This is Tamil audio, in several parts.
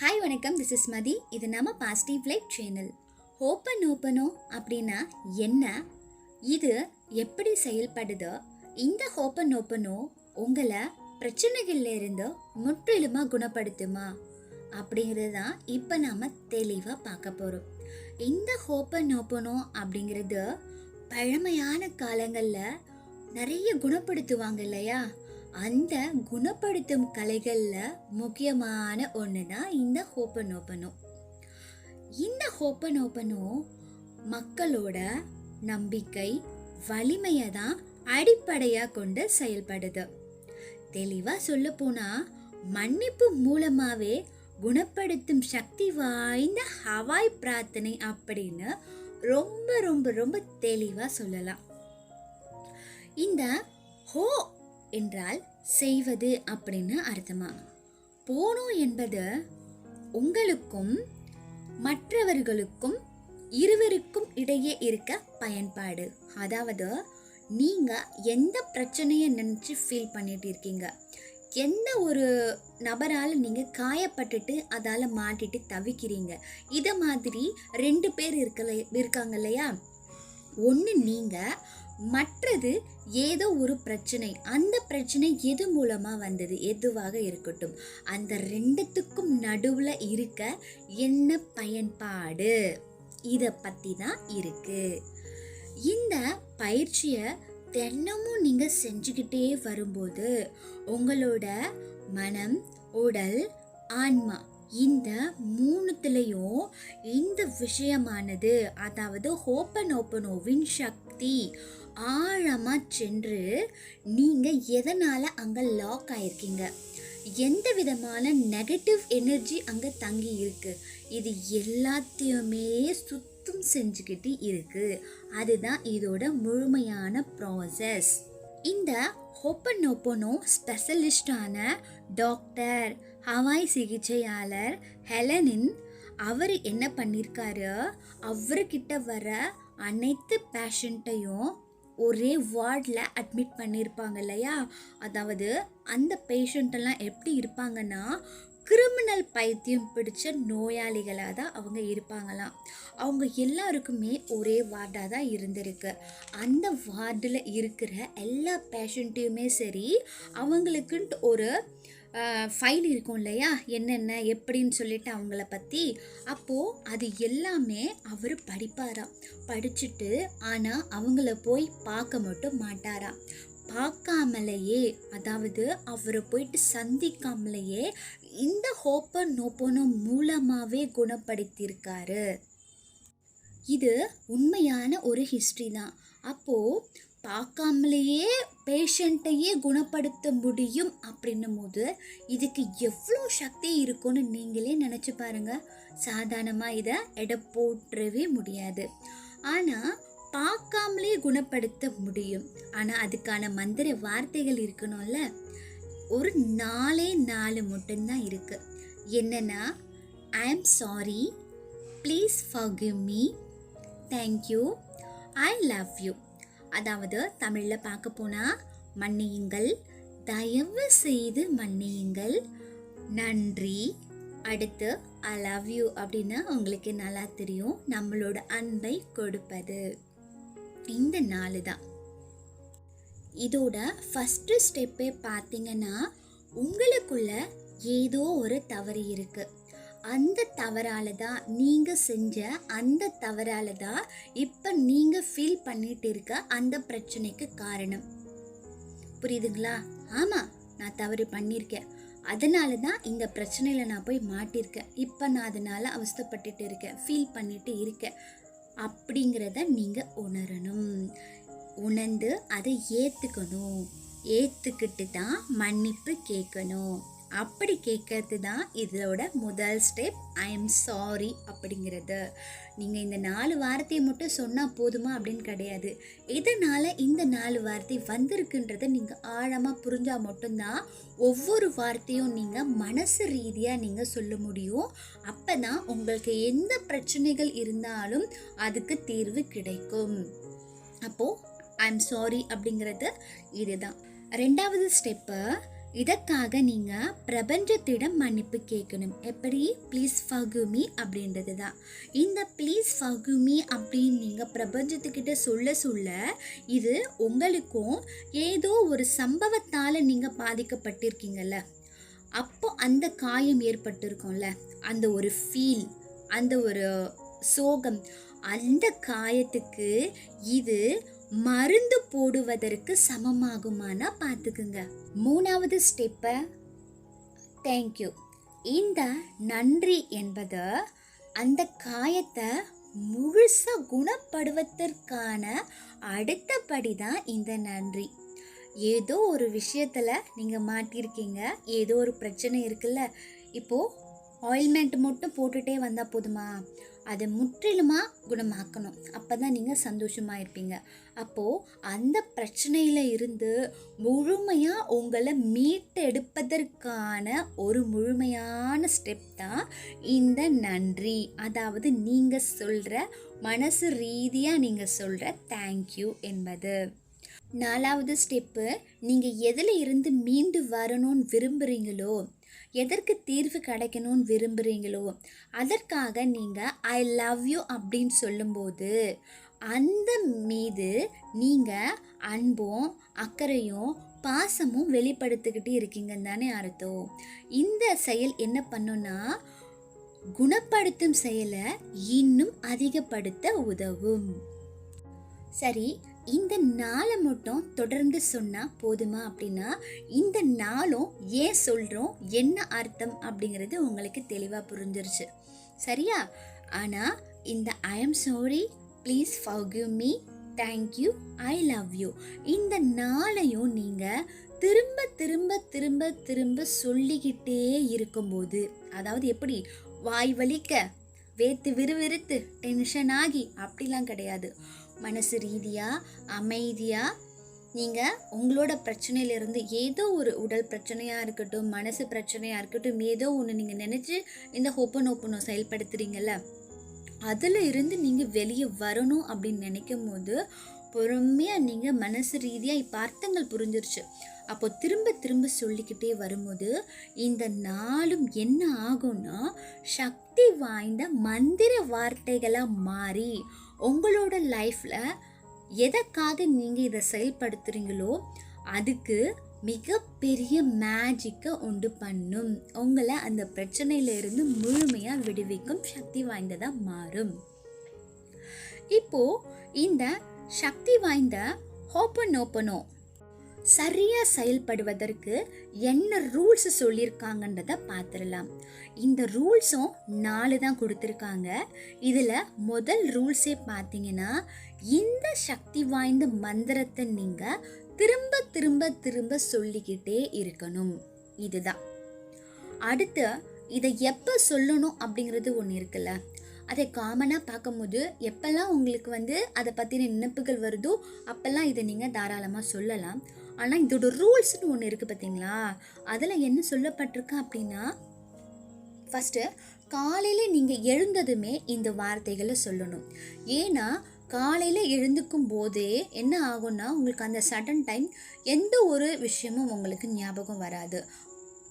ஹாய் வணக்கம். திஸ் இஸ் மதி இது நம்ம பாசிட்டிவ் லைஃப் சேனல் ஓப்பன் ஓப்பனோ அப்படின்னா என்ன? இது எப்படி செயல்படுது? இந்த ஓப்பன் ஓப்பனோ உங்களை பிரச்சனைகள்ல இருந்து முற்றிலுமாக குணப்படுத்துமா? அப்படிங்கிறது தான் இப்போ நாம் தெளிவாக பார்க்க போகிறோம் இந்த ஓப்பன் ஓப்பனோ அப்படிங்கிறது பழமையான காலங்களில் நிறைய குணப்படுத்துவாங்க இல்லையா? அந்த குணப்படுத்தும் கலைகளில் முக்கியமான ஒன்று தான் இந்த ஹோப்பன் ஓப்பனும் இந்த ஹோப்பன் ஓப்பனும் மக்களோட நம்பிக்கை வலிமையை தான் அடிப்படையாக கொண்டு செயல்படுது. தெளிவாக சொல்லப்போனால் மன்னிப்பு மூலமாகவே குணப்படுத்தும் சக்தி வாய்ந்த ஹவாய் பிரார்த்தனை அப்படின்னு ரொம்ப ரொம்ப ரொம்ப தெளிவாக சொல்லலாம். இந்த ஹோ என்றால் செய்வது அப்படின்னு அர்த்தமா? போனோம் என்பது உங்களுக்கும் மற்றவர்களுக்கும் இருவருக்கும் இடையே இருக்க பயன்பாடு. அதாவது நீங்கள் எந்த பிரச்சனையை நினச்சி ஃபீல் பண்ணிட்டு இருக்கீங்க? எந்த ஒரு நபரால் நீங்கள் காயப்பட்டுட்டு அதால் மாட்டிட்டு தவிக்கிறீங்க? இதை மாதிரி ரெண்டு பேர் இருக்கல இருக்காங்க இல்லையா? ஒன்று நீங்கள் மற்றது ஏதோ ஒரு பிரச்சனை. அந்த பிரச்சனை எது மூலமாக வந்தது? எதுவாக இருக்கட்டும். அந்த ரெண்டுத்துக்கும் நடுவில் இருக்க என்ன பயன்பாடு? இதை பற்றி தான் இருக்குது இந்த பயிற்சியை தினமும் நீங்கள் செஞ்சுக்கிட்டே வரும்போது உங்களோட மனம் உடல் ஆன்மா இந்த மூணுத்துலேயும் இந்த விஷயமானது அதாவது ஓப்பன் ஓப்பனோவின் சக்தி ஆழமாக சென்று நீங்கள் எதனால் அங்கே லாக் ஆயிருக்கீங்க? எந்த விதமான நெகட்டிவ் எனர்ஜி அங்கே தங்கி இருக்குது இது எல்லாத்தையுமே சுத்தம் செஞ்சுக்கிட்டு இருக்குது அதுதான் இதோட முழுமையான ப்ராசஸ் இந்த ஹொப்பனொப்பனோ ஓப்பனோ ஸ்பெஷலிஸ்டான டாக்டர் ஹவாய் சிகிச்சையாளர் ஹெலனின் அவர் என்ன பண்ணியிருக்காரு அவர்கிட்ட வர அனைத்து பேஷண்ட்டையும் ஒரே வார்டில் அட்மிட் பண்ணியிருப்பாங்க இல்லையா? அதாவது அந்த பேஷண்ட்டெல்லாம் எப்படி இருப்பாங்கன்னா கிரிமினல் பைத்தியம் பிடிச்ச நோயாளிகளாக தான் அவங்க இருப்பாங்களாம். அவங்க எல்லாருக்குமே ஒரே வார்டாக தான் இருந்திருக்கு. அந்த வார்டில் இருக்கிற எல்லா பேஷண்ட்டையுமே சரி அவங்களுக்குன்ட்டு ஒரு ஃபைல் இருக்கும் இல்லையா? என்னென்ன எப்படின்னு சொல்லிட்டு அவங்கள பற்றி அப்போது அது எல்லாமே அவர் படிப்பாராம். படிச்சுட்டு ஆனால் அவங்கள போய் பார்க்க மட்டும் மாட்டாராம். பார்க்காமலேயே அதாவது அவரை போயிட்டு சந்திக்காமலேயே இந்த ஹோப்பன் நோப்போனோ மூலமாகவே குணப்படுத்தியிருக்காரு. இது உண்மையான ஒரு ஹிஸ்ட்ரி தான். அப்போது பார்க்காமலேயே பேஷண்ட்டையே குணப்படுத்த முடியும் அப்படின்னும் போது இதுக்கு எவ்வளோ சக்தி இருக்கும்னு நீங்களே நினச்சி பாருங்க. சாதாரணமாக இதை எடை போட்டுறவே முடியாது. ஆனால் பார்க்காமலே குணப்படுத்த முடியும். ஆனால் அதுக்கான மந்திர வார்த்தைகள் இருக்கணும்ல. ஒரு நாலே நாலு மட்டும்தான் இருக்குது என்னென்னா I am sorry please forgive me thank you I love you அதாவது தமிழில் பார்க்க போனால் மன்னியுங்கள். தயவு செய்து மன்னியுங்கள். நன்றி. அடுத்து ஐ லவ் யூ அப்படின்னு உங்களுக்கு நல்லா தெரியும். நம்மளோட அன்பை கொடுப்பது. இந்த நாலு தான் இதோட ஃபஸ்ட்டு ஸ்டெப்பே பார்த்தீங்கன்னா உங்களுக்குள்ள ஏதோ ஒரு தவறு இருக்குது அந்த தவறால தான் நீங்கள் செஞ்ச அந்த தவறால தான் இப்போ நீங்கள் ஃபீல் பண்ணிட்டு இருக்க அந்த பிரச்சனைக்கு காரணம். புரியுதுங்களா? ஆமாம் நான் தவறு பண்ணியிருக்கேன் அதனால தான் இந்த பிரச்சனையில் நான் போய் மாட்டியிருக்கேன் இப்போ நான் அதனால் அவஸ்தப்பட்டுட்டு இருக்கேன். ஃபீல் பண்ணிட்டு இருக்கேன். அப்படிங்கிறத நீங்கள் உணரணும். உணர்ந்து அதை ஏற்றுக்கணும் ஏற்றுக்கிட்டு தான் மன்னிப்பு கேட்கணும். அப்படி கேட்கறது தான் இதோட முதல் ஸ்டெப் ஐ எம் சாரி அப்படிங்கிறது. நீங்கள் இந்த நாலு வார்த்தையை மட்டும் சொன்னால் போதுமா அப்படின்னு கிடையாது. இதனால் இந்த நாலு வார்த்தை வந்திருக்குன்றதை நீங்கள் ஆழமாக புரிஞ்சால் மட்டும்தான் ஒவ்வொரு வார்த்தையும் நீங்கள் மனசு ரீதியாக நீங்கள் சொல்ல முடியும். அப்போ தான் உங்களுக்கு எந்த பிரச்சனைகள் இருந்தாலும் அதுக்கு தீர்வு கிடைக்கும். அப்போது ஐ எம் சாரி அப்படிங்கிறது இதுதான். ரெண்டாவது ஸ்டெப்பு இதற்காக நீங்கள் பிரபஞ்சத்திடம் மன்னிப்பு கேட்கணும். எப்படி? ப்ளீஸ் ஃபகுமி அப்படின்றது தான். இந்த ப்ளீஸ் ஃபகுமி அப்படின்னு நீங்கள் பிரபஞ்சத்துக்கிட்ட சொல்ல சொல்ல இது உங்களுக்கும் ஏதோ ஒரு சம்பவத்தால் நீங்கள் பாதிக்கப்பட்டிருக்கீங்கல்ல. அப்போ அந்த காயம் ஏற்பட்டிருக்கும்ல. அந்த ஒரு ஃபீல் அந்த ஒரு சோகம் அந்த காயத்துக்கு இது மருந்து போடுவதற்கு சமமாகுமானா பார்த்துக்குங்க. மூணாவது ஸ்டெப்பை தேங்க்யூ இந்த நன்றி என்பது அந்த காயத்தை முழுசாக குணப்படுவதற்கான அடுத்தபடி தான் இந்த நன்றி. ஏதோ ஒரு விஷயத்தில் நீங்கள் மாட்டியிருக்கீங்க ஏதோ ஒரு பிரச்சனை இருக்குல்ல. இப்போது ஆயில்மெண்ட் மட்டும் போட்டுகிட்டே வந்தால் போதுமா? அதை முற்றிலுமாக குணமாக்கணும். அப்போ தான் நீங்கள் சந்தோஷமாக இருப்பீங்க. அப்போது அந்த பிரச்சனையில் இருந்து முழுமையாக உங்களை மீட்டெடுப்பதற்கான ஒரு முழுமையான ஸ்டெப் தான் இந்த நன்றி. அதாவது நீங்கள் சொல்கிற மனசு ரீதியாக நீங்கள் சொல்கிற தேங்க்யூ என்பது. நாலாவது ஸ்டெப்பு நீங்கள் எதில் இருந்து மீண்டு வரணும்னு விரும்புகிறீங்களோ எதற்கு தீர்வு கிடைக்கணும்னு விரும்புகிறீங்களோ அதற்காக நீங்கள் ஐ லவ் யூ அப்படின்னு சொல்லும்போது அந்த மீது நீங்கள் அன்பும் அக்கறையும் பாசமும் வெளிப்படுத்திக்கிட்டு இருக்கீங்கன்னு தானே அர்த்தம். இந்த செயல் என்ன பண்ணுன்னா குணப்படுத்தும் செயலை இன்னும் அதிகப்படுத்த உதவும். சரி இந்த நாளை மட்டும் தொடர்ந்து சொன்னால் போதுமா அப்படின்னா இந்த நாளும் ஏன் சொல்கிறோம் என்ன அர்த்தம் அப்படிங்கிறது உங்களுக்கு தெளிவாக புரிஞ்சிருச்சு. சரியா? ஆனால் இந்த I am sorry please forgive me thank you I love you இந்த நாளையும் நீங்கள் திரும்ப திரும்ப திரும்ப திரும்ப சொல்லிக்கிட்டே இருக்கும்போது அதாவது எப்படி? வாய் வலிக்க வேத்து விறுவிறுத்து டென்ஷன் ஆகி அப்படிலாம் கிடையாது. மனசு ரீதியாக அமைதியாக நீங்கள் உங்களோட பிரச்சனையிலேருந்து ஏதோ ஒரு உடல் பிரச்சனையாக இருக்கட்டும் மனசு பிரச்சனையாக இருக்கட்டும் ஏதோ ஒன்று நீங்கள் நினச்சி இந்த ஹோப்பன் ஓப்பனோ செயல்படுத்துகிறீங்கள அதில் இருந்து நீங்கள் வெளியே வரணும் அப்படின்னு நினைக்கும் போது பொறுமையாக நீங்கள் மனசு ரீதியாக இப்போ அர்த்தங்கள் புரிஞ்சிருச்சு. அப்போ திரும்ப திரும்ப சொல்லிக்கிட்டே வரும்போது இந்த நாளும் என்ன ஆகும்னா சக்தி வாய்ந்த மந்திர வார்த்தைகளாக மாறி உங்களோட லைஃப்பில் எதற்காக நீங்கள் இதை செயல்படுத்துகிறீங்களோ அதுக்கு மிகப்பெரிய மேஜிக்கை உண்டு பண்ணும். உங்களை அந்த பிரச்சனையிலிருந்து முழுமையாக விடுவிக்கும் சக்தி வாய்ந்ததாக மாறும். இப்போது இந்த சக்தி வாய்ந்த ஹோப்பன் ஓப்பனோ சரியாக செயல்படுவதற்கு என்ன ரூல்ஸ் சொல்லியிருக்காங்கன்றத பார்த்துடலாம். இந்த ரூல்ஸும் நாலு தான் கொடுத்துருக்காங்க. இதில் முதல் ரூல்ஸே பார்த்தீங்கன்னா இந்த சக்தி வாய்ந்த மந்திரத்தை நீங்கள் திரும்ப திரும்ப திரும்ப சொல்லிக்கிட்டே இருக்கணும். இதுதான். அடுத்து இதை எப்போ சொல்லணும் அப்படிங்கிறது ஒன்று இருக்குல்ல. அதை காமனாக பார்க்கும்போது எப்போல்லாம் உங்களுக்கு வந்து அதை பற்றின நினைப்புகள் வருதோ அப்போல்லாம் இதை நீங்கள் தாராளமாக சொல்லலாம். ஆனால் இதோட ரூல்ஸ்னு ஒன்று இருக்குது பார்த்தீங்களா அதில் என்ன சொல்லப்பட்டிருக்கு அப்படின்னா ஃபஸ்ட்டு காலையில் நீங்கள் எழுந்ததுமே இந்த வார்த்தைகளை சொல்லணும். ஏன்னா காலையில் எழுந்துக்கும் போதே என்ன ஆகும்னா உங்களுக்கு அந்த சடன் டைம் எந்த ஒரு விஷயமும் உங்களுக்கு ஞாபகம் வராது.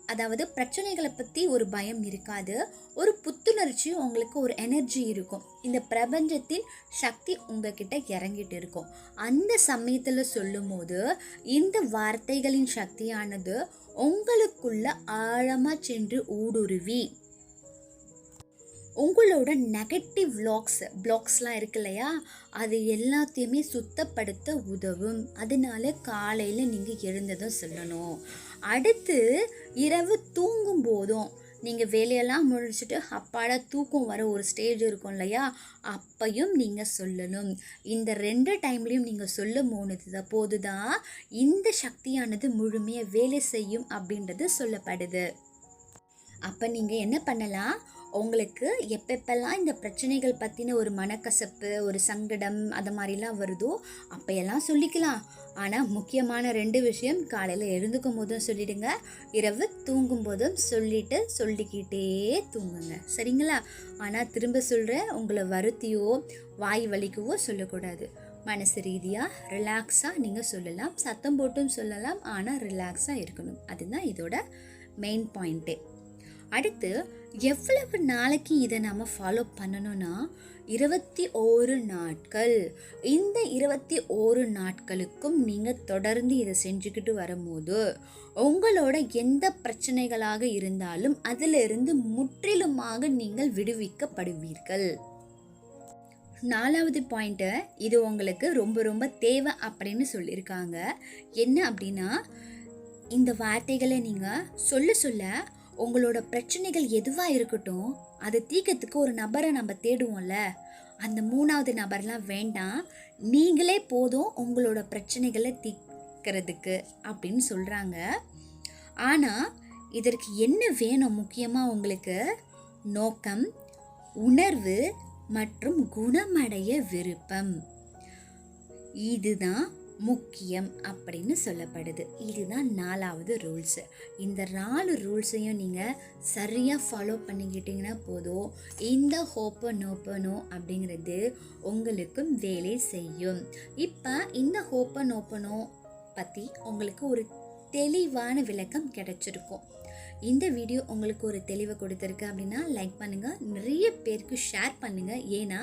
அதாவது பிரச்சனைகளை பற்றி ஒரு பயம் இருக்காது. ஒரு புத்துணர்ச்சி உங்களுக்கு ஒரு எனர்ஜி இருக்கும். இந்த பிரபஞ்சத்தின் சக்தி உங்ககிட்ட இறங்கிட்டு இருக்கும். அந்த சமயத்தில் சொல்லும்போது இந்த வார்த்தைகளின் சக்தியானது உங்களுக்குள்ள ஆழமாக சென்று ஊடுருவி. உங்களோட நெகட்டிவ் வ்ளாக்ஸ் பிளாக்ஸ்லாம் இருக்கு இல்லையா? அது எல்லாத்தையுமே சுத்தப்படுத்த உதவும். அதனால காலையில் நீங்கள் எழுந்ததும் சொல்லணும். அடுத்து இரவு தூங்கும் போதும் நீங்கள் வேலையெல்லாம் முடிச்சுட்டு அப்பாட தூக்கம் வர ஒரு ஸ்டேஜ் இருக்கும் இல்லையா? அப்பையும் நீங்கள் சொல்லணும். இந்த ரெண்டு டைம்லையும் நீங்கள் சொல்லும் போனது போது தான் இந்த சக்தியானது முழுமையாக வேலை செய்யும் அப்படின்றது சொல்லப்படுது. அப்போ நீங்கள் என்ன பண்ணலாம்? உங்களுக்கு எப்பப்பெல்லாம் இந்த பிரச்சனைகள் பற்றின ஒரு மனக்கசப்பு ஒரு சங்கடம் அது மாதிரிலாம் வருதோ அப்பையெல்லாம் சொல்லிக்கலாம். ஆனால் முக்கியமான ரெண்டு விஷயம் காலையில் எழுந்துக்கும் போதும் சொல்லிடுங்க. இரவு தூங்கும் போதும் சொல்லிட்டு சொல்லிக்கிட்டே தூங்குங்க. சரிங்களா? ஆனால் திரும்ப சொல்கிற உங்களை வருத்தியோ வாய் வலிக்கவோ சொல்லக்கூடாது. மனசு ரீதியாக ரிலாக்ஸாக நீங்கள் சொல்லலாம். சத்தம் போட்டும் சொல்லலாம். ஆனால் ரிலாக்ஸாக இருக்கணும். அதுதான் இதோட மெயின் பாயிண்ட்டே அடுத்து எவ்வளவு நாளைக்கு இதை நம்ம ஃபாலோ பண்ணணும்னா இருபத்தி ஓரு நாட்கள். இந்த இருபத்தி ஓரு நாட்களுக்கும் நீங்கள் தொடர்ந்து இதை செஞ்சுக்கிட்டு வரும்போது உங்களோட எந்த பிரச்சனைகளாக இருந்தாலும் அதிலிருந்து முற்றிலுமாக நீங்கள் விடுவிக்கப்படுவீர்கள். நாலாவது பாயிண்ட்டு இது உங்களுக்கு ரொம்ப ரொம்ப தேவை அப்படின்னு சொல்லியிருக்காங்க. என்ன அப்படின்னா இந்த வார்த்தைகளை நீங்கள் சொல்ல சொல்ல உங்களோட பிரச்சனைகள் எதுவாக இருக்கட்டும் அதை தீர்க்கறதுக்கு ஒரு நபரை நம்ம தேடுவோம்ல. அந்த மூணாவது நபர்லாம் வேண்டாம். நீங்களே போதும் உங்களோட பிரச்சனைகளை தீர்க்கறதுக்கு அப்படின்னு சொல்கிறாங்க ஆனால் இதற்கு என்ன வேணும் முக்கியமாக உங்களுக்கு? நோக்கம் உணர்வு மற்றும் குணமடைய விருப்பம். இதுதான் முக்கியம் அப்படின்னு சொல்லப்படுது. இதுதான் நாலாவது ரூல்ஸு இந்த நாலு ரூல்ஸையும் நீங்கள் சரியாக ஃபாலோ பண்ணிக்கிட்டிங்கன்னா போதும். இந்த ஹோப்போ நோப்பனோ அப்படிங்கிறது உங்களுக்கும் வேலை செய்யும். இப்போ இந்த ஹோப்போ நோப்பனோ பற்றி உங்களுக்கு ஒரு தெளிவான விளக்கம் கிடைச்சிருக்கும். இந்த வீடியோ உங்களுக்கு ஒரு தெளிவை கொடுத்துருக்கு அப்படின்னா லைக் பண்ணுங்கள் நிறைய பேருக்கு ஷேர் பண்ணுங்கள் ஏன்னா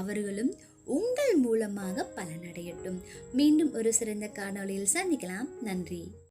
அவர்களும் உங்கள் மூலமாக பலனடையட்டும். மீண்டும் ஒரு சிறந்த காணொளியில் சந்திக்கலாம். நன்றி.